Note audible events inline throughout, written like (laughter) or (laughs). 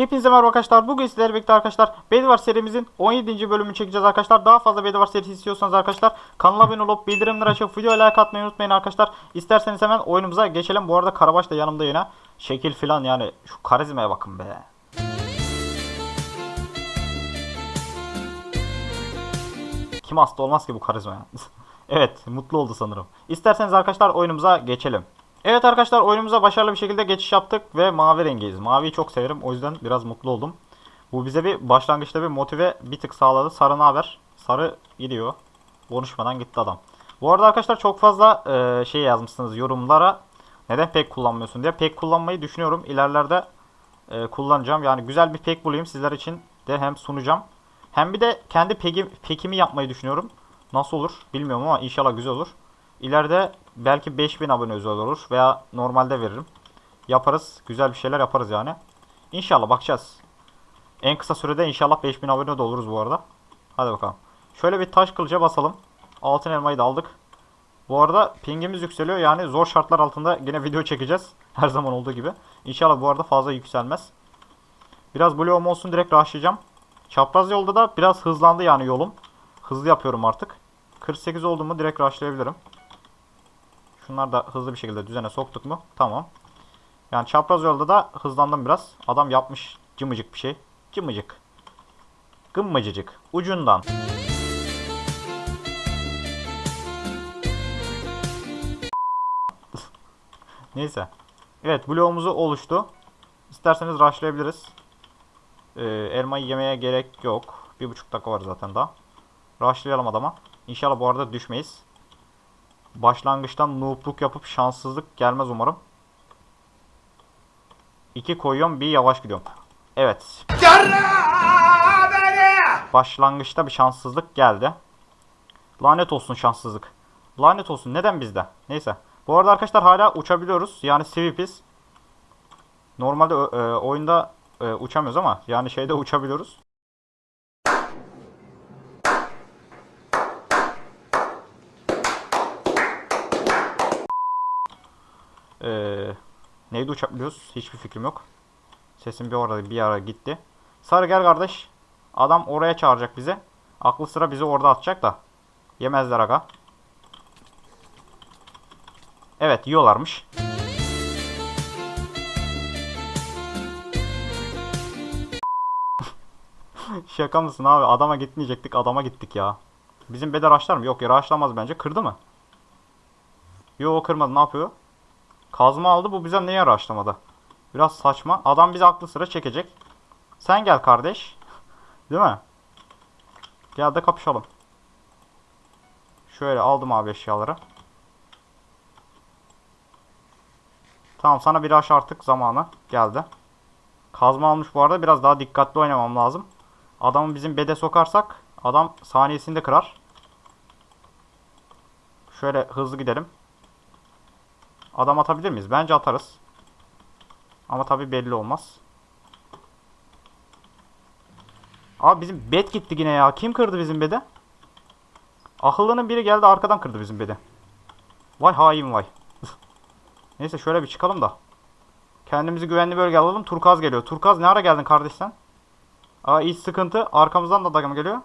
Hepinize merhaba arkadaşlar. Bugün sizlerle birlikte arkadaşlar Bedwar serimizin 17. bölümünü çekeceğiz arkadaşlar. Daha fazla Bedwar serisi istiyorsanız arkadaşlar kanala abone olup bildirimleri açıp videoya like atmayı unutmayın arkadaşlar. İsterseniz hemen oyunumuza geçelim. Bu arada Karabaş da yanımda yine. Şekil filan yani şu karizmaya bakın be. Kim hasta olmaz ki bu karizma (laughs) evet mutlu oldu sanırım. İsterseniz arkadaşlar oyunumuza geçelim. Evet arkadaşlar oyunumuza başarılı bir şekilde geçiş yaptık ve mavi rengiyiz. Maviyi çok severim o yüzden biraz mutlu oldum. Bu bize bir başlangıçta bir motive bir tık sağladı. Sarı ne haber? Sarı gidiyor. Konuşmadan gitti adam. Bu arada arkadaşlar çok fazla e, şey yazmışsınız yorumlara. Neden pek kullanmıyorsun diye. Pek kullanmayı düşünüyorum. İlerlerde e, kullanacağım. Yani güzel bir pek bulayım sizler için de hem sunacağım. Hem bir de kendi peki, pekimi yapmayı düşünüyorum. Nasıl olur bilmiyorum ama inşallah güzel olur. İleride belki 5000 abone özel olur veya normalde veririm. Yaparız. Güzel bir şeyler yaparız yani. İnşallah bakacağız. En kısa sürede inşallah 5000 abone de oluruz bu arada. Hadi bakalım. Şöyle bir taş kılıca basalım. Altın elmayı da aldık. Bu arada pingimiz yükseliyor. Yani zor şartlar altında yine video çekeceğiz. (laughs) Her zaman olduğu gibi. İnşallah bu arada fazla yükselmez. Biraz bloğum olsun direkt rushlayacağım. Çapraz yolda da biraz hızlandı yani yolum. Hızlı yapıyorum artık. 48 oldu mu direkt rushlayabilirim. Şunlar da hızlı bir şekilde düzene soktuk mu? Tamam. Yani çapraz yolda da hızlandım biraz. Adam yapmış cımıcık bir şey. Cımıcık. Gımmıcıcık. Ucundan. (laughs) Neyse. Evet bloğumuzu oluştu. İsterseniz rushlayabiliriz. Ee, elmayı yemeye gerek yok. Bir buçuk dakika var zaten daha. Rushlayalım adama. İnşallah bu arada düşmeyiz. Başlangıçtan noobluk yapıp şanssızlık gelmez umarım. İki koyuyorum bir yavaş gidiyorum. Evet. Başlangıçta bir şanssızlık geldi. Lanet olsun şanssızlık. Lanet olsun neden bizde? Neyse. Bu arada arkadaşlar hala uçabiliyoruz. Yani sweepiz. Normalde e, oyunda e, uçamıyoruz ama yani şeyde uçabiliyoruz. Ee, neydi uçabiliyoruz? Hiçbir fikrim yok. Sesim bir orada bir ara gitti. Sarı gel kardeş. Adam oraya çağıracak bizi. Aklı sıra bizi orada atacak da. Yemezler aga. Evet yiyorlarmış. (laughs) Şaka mısın abi? Adama gitmeyecektik. Adama gittik ya. Bizim beder açlar mı? Yok ya açlamaz bence. Kırdı mı? Yok kırmadı. Ne yapıyor? Kazma aldı. Bu bize niye araştırmadı? Biraz saçma. Adam bizi aklı sıra çekecek. Sen gel kardeş. Değil mi? Gel de kapışalım. Şöyle aldım abi eşyaları. Tamam sana bir aş artık zamanı geldi. Kazma almış bu arada. Biraz daha dikkatli oynamam lazım. Adamı bizim bede sokarsak adam saniyesinde kırar. Şöyle hızlı gidelim. Adam atabilir miyiz? Bence atarız. Ama tabi belli olmaz. Abi bizim bed gitti yine ya. Kim kırdı bizim bedi? Akıllının biri geldi arkadan kırdı bizim bedi. Vay hain vay. (laughs) Neyse şöyle bir çıkalım da. Kendimizi güvenli bölge alalım. Turkaz geliyor. Turkaz ne ara geldin kardeş sen? Aa iç sıkıntı. Arkamızdan da adam geliyor.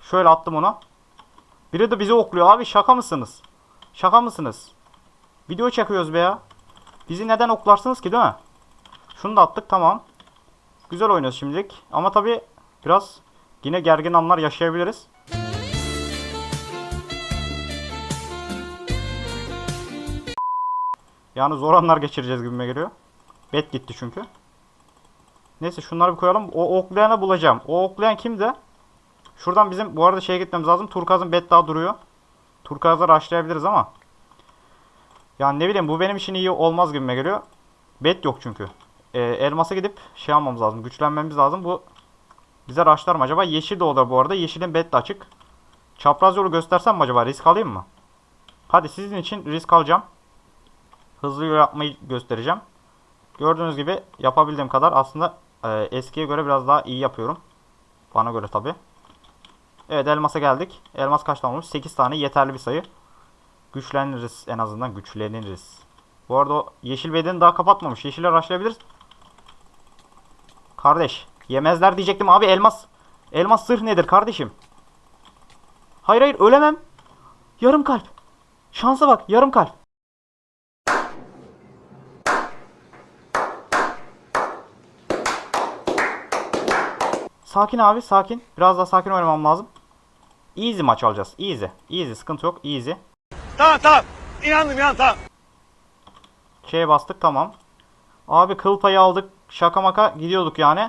Şöyle attım onu. Biri de bizi okluyor. Abi şaka mısınız? Şaka mısınız? Video çekiyoruz be ya. Bizi neden oklarsınız ki değil mi? Şunu da attık tamam. Güzel oynuyoruz şimdilik. Ama tabi biraz yine gergin anlar yaşayabiliriz. Yani zor anlar geçireceğiz gibime geliyor. Bet gitti çünkü. Neyse şunları bir koyalım. O oklayanı bulacağım. O oklayan kimdi? Şuradan bizim bu arada şeye gitmemiz lazım. Turkaz'ın bet daha duruyor. Turkaz'ı rushlayabiliriz ama. Yani ne bileyim bu benim için iyi olmaz gibime geliyor. Bet yok çünkü. Ee, elmasa gidip şey almamız lazım. Güçlenmemiz lazım. Bu bize rushlar mı acaba? Yeşil de olur bu arada. Yeşilin bet de açık. Çapraz yolu göstersem mi acaba? Risk alayım mı? Hadi sizin için risk alacağım. Hızlı yol yapmayı göstereceğim. Gördüğünüz gibi yapabildiğim kadar aslında e, eskiye göre biraz daha iyi yapıyorum. Bana göre tabi. Evet elmasa geldik. Elmas kaç tane olmuş? 8 tane yeterli bir sayı. Güçleniriz en azından güçleniriz. Bu arada o yeşil bedeni daha kapatmamış. Yeşile rushlayabiliriz. Kardeş. Yemezler diyecektim abi elmas. Elmas zırh nedir kardeşim? Hayır hayır ölemem. Yarım kalp. Şansa bak yarım kalp. Sakin abi sakin. Biraz daha sakin oynamam lazım. Easy maç alacağız. Easy. Easy sıkıntı yok. Easy. Tamam tamam. İnandım inan tamam. Şeye bastık tamam. Abi kıl payı aldık. Şaka maka gidiyorduk yani.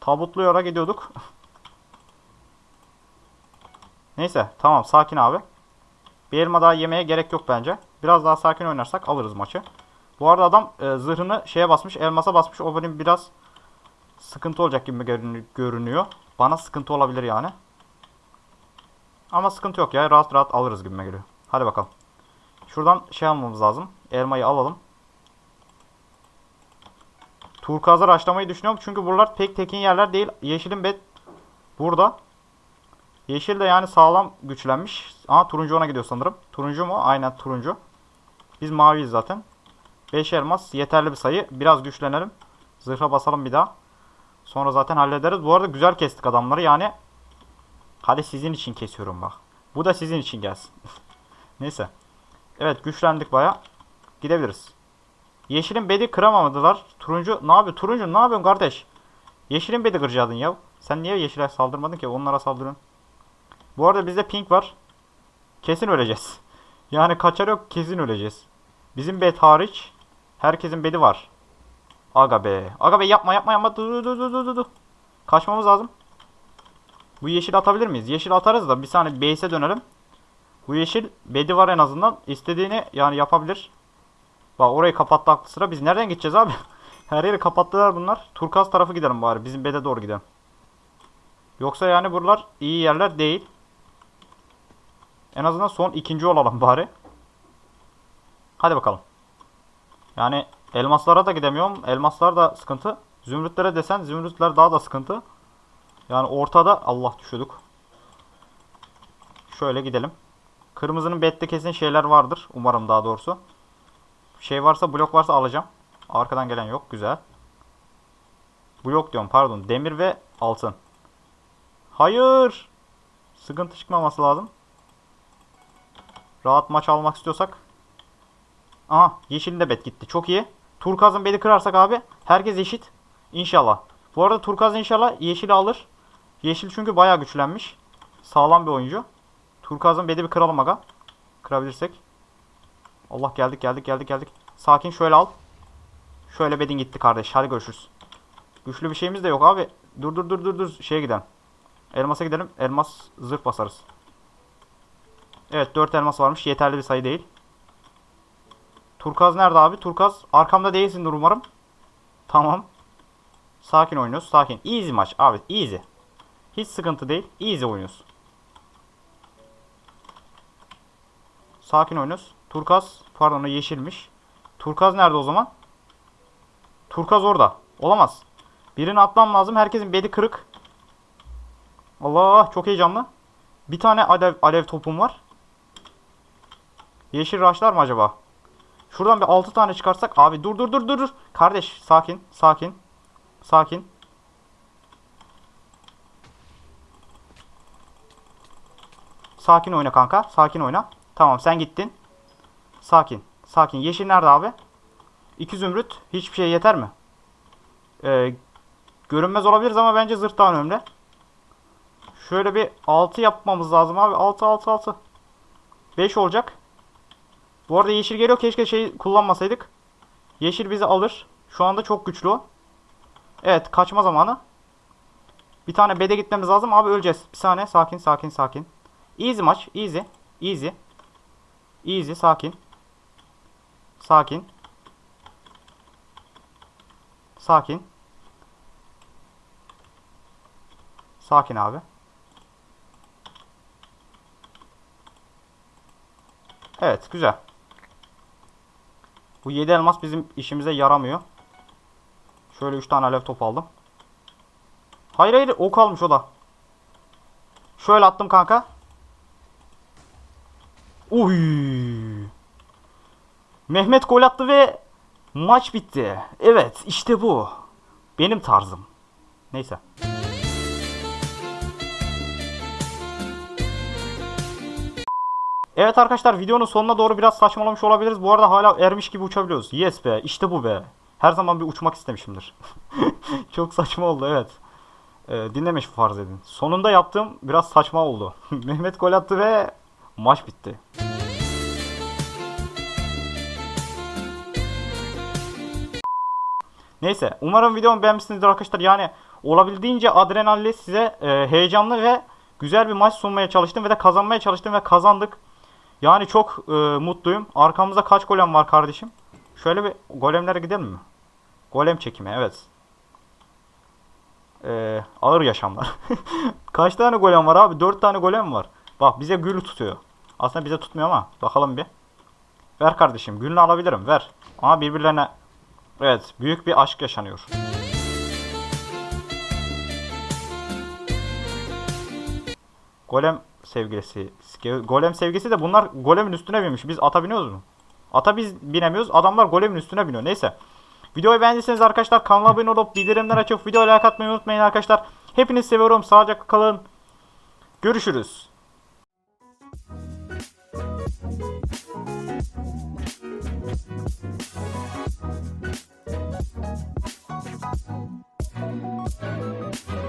Tabutlu yora gidiyorduk. (laughs) Neyse tamam sakin abi. Bir elma daha yemeye gerek yok bence. Biraz daha sakin oynarsak alırız maçı. Bu arada adam e, zırhını şeye basmış, elmasa basmış. O benim biraz sıkıntı olacak gibi görünü- görünüyor. Bana sıkıntı olabilir yani. Ama sıkıntı yok ya. Rahat rahat alırız gibi geliyor. Hadi bakalım. Şuradan şey almamız lazım. Elmayı alalım. Turkuaz'ı açlamayı düşünüyorum. Çünkü buralar pek tekin yerler değil. Yeşilin bet burada. Yeşil de yani sağlam güçlenmiş. Aha turuncu ona gidiyor sanırım. Turuncu mu? Aynen turuncu. Biz maviyiz zaten. 5 elmas yeterli bir sayı. Biraz güçlenelim. Zırha basalım bir daha. Sonra zaten hallederiz. Bu arada güzel kestik adamları yani. Hadi sizin için kesiyorum bak. Bu da sizin için gelsin. (laughs) Neyse. Evet güçlendik baya. Gidebiliriz. Yeşilin bedi kıramamadılar. Turuncu ne yapıyor? Turuncu ne yapıyorsun kardeş? Yeşilin bedi kıracaktın ya. Sen niye yeşile saldırmadın ki? Onlara saldırıyorsun. Bu arada bizde pink var. Kesin öleceğiz. (laughs) Yani kaçar yok kesin öleceğiz. Bizim bed hariç herkesin bedi var. Aga be. Aga be yapma yapma yapma. Dur dur dur dur dur. Kaçmamız lazım. Bu yeşil atabilir miyiz? Yeşil atarız da bir saniye base'e dönelim. Bu yeşil bedi var en azından. İstediğini yani yapabilir. Bak orayı kapattı aklı sıra. Biz nereden gideceğiz abi? (laughs) Her yeri kapattılar bunlar. Turkaz tarafı gidelim bari. Bizim bede doğru gidelim. Yoksa yani buralar iyi yerler değil. En azından son ikinci olalım bari. Hadi bakalım. Yani elmaslara da gidemiyorum. Elmaslar da sıkıntı. Zümrütlere desen zümrütler daha da sıkıntı. Yani ortada Allah düşürdük. Şöyle gidelim. Kırmızının bette kesin şeyler vardır. Umarım daha doğrusu. Şey varsa blok varsa alacağım. Arkadan gelen yok. Güzel. Blok diyorum pardon. Demir ve altın. Hayır. Sıkıntı çıkmaması lazım. Rahat maç almak istiyorsak. Aha yeşilin de bet gitti. Çok iyi. Turkaz'ın bedi kırarsak abi herkes eşit. İnşallah. Bu arada Turkaz inşallah yeşili alır. Yeşil çünkü bayağı güçlenmiş. Sağlam bir oyuncu. Turkaz'ın bedi bir kıralım aga. Kırabilirsek. Allah geldik geldik geldik geldik. Sakin şöyle al. Şöyle bedin gitti kardeş. Hadi görüşürüz. Güçlü bir şeyimiz de yok abi. Dur dur dur dur dur. Şeye gidelim. Elmas'a gidelim. Elmas zırh basarız. Evet 4 elmas varmış. Yeterli bir sayı değil. Turkaz nerede abi? Turkaz arkamda değilsindir umarım. Tamam. Sakin oynuyoruz. Sakin. Easy maç abi. Easy. Hiç sıkıntı değil. Easy oynuyoruz. Sakin oynuyoruz. Turkaz pardon o yeşilmiş. Turkaz nerede o zaman? Turkaz orada. Olamaz. Birini atmam lazım. Herkesin bedi kırık. Allah çok heyecanlı. Bir tane alev, alev topum var. Yeşil raşlar mı acaba? Şuradan bir 6 tane çıkarsak. Abi dur dur dur dur. Kardeş sakin sakin. Sakin. Sakin oyna kanka. Sakin oyna. Tamam sen gittin. Sakin. Sakin. Yeşil nerede abi? İki zümrüt. Hiçbir şey yeter mi? Ee, görünmez olabiliriz ama bence zırh daha önemli. Şöyle bir 6 yapmamız lazım abi. 6 6 6. 5 olacak. Bu arada yeşil geliyor. Keşke şey kullanmasaydık. Yeşil bizi alır. Şu anda çok güçlü o. Evet kaçma zamanı. Bir tane bede gitmemiz lazım. Abi öleceğiz. Bir saniye. Sakin sakin sakin. Easy maç. Easy. Easy. Easy. Sakin. Sakin. Sakin. Sakin abi. Evet güzel. Bu 7 elmas bizim işimize yaramıyor. Şöyle 3 tane alev top aldım. Hayır hayır ok almış o da. Şöyle attım kanka. Uy. Mehmet gol attı ve maç bitti. Evet işte bu. Benim tarzım. Neyse. Evet arkadaşlar videonun sonuna doğru biraz saçmalamış olabiliriz. Bu arada hala ermiş gibi uçabiliyoruz. Yes be işte bu be. Her zaman bir uçmak istemişimdir. (laughs) Çok saçma oldu evet. Ee, dinlemiş farz edin. Sonunda yaptığım biraz saçma oldu. (laughs) Mehmet gol attı ve maç bitti. Neyse umarım videomu beğenmişsinizdir arkadaşlar. Yani olabildiğince adrenalli size e, heyecanlı ve güzel bir maç sunmaya çalıştım ve de kazanmaya çalıştım ve kazandık. Yani çok e, mutluyum. Arkamızda kaç golem var kardeşim? Şöyle bir golemlere gidelim mi? Golem çekimi evet. Ee, ağır yaşamlar. (laughs) Kaç tane golem var abi? 4 tane golem var. Bak bize gül tutuyor. Aslında bize tutmuyor ama bakalım bir. Ver kardeşim gülünü alabilirim ver. Ama birbirlerine evet büyük bir aşk yaşanıyor. Golem sevgilisi. Golem sevgisi de bunlar golemin üstüne binmiş. Biz ata biniyoruz mu? Ata biz binemiyoruz. Adamlar golemin üstüne biniyor. Neyse. Videoyu beğendiyseniz arkadaşlar kanala abone olup bildirimler açıp videoya like atmayı unutmayın arkadaşlar. Hepinizi seviyorum. Sağlıcakla kalın. Görüşürüz. Thank you.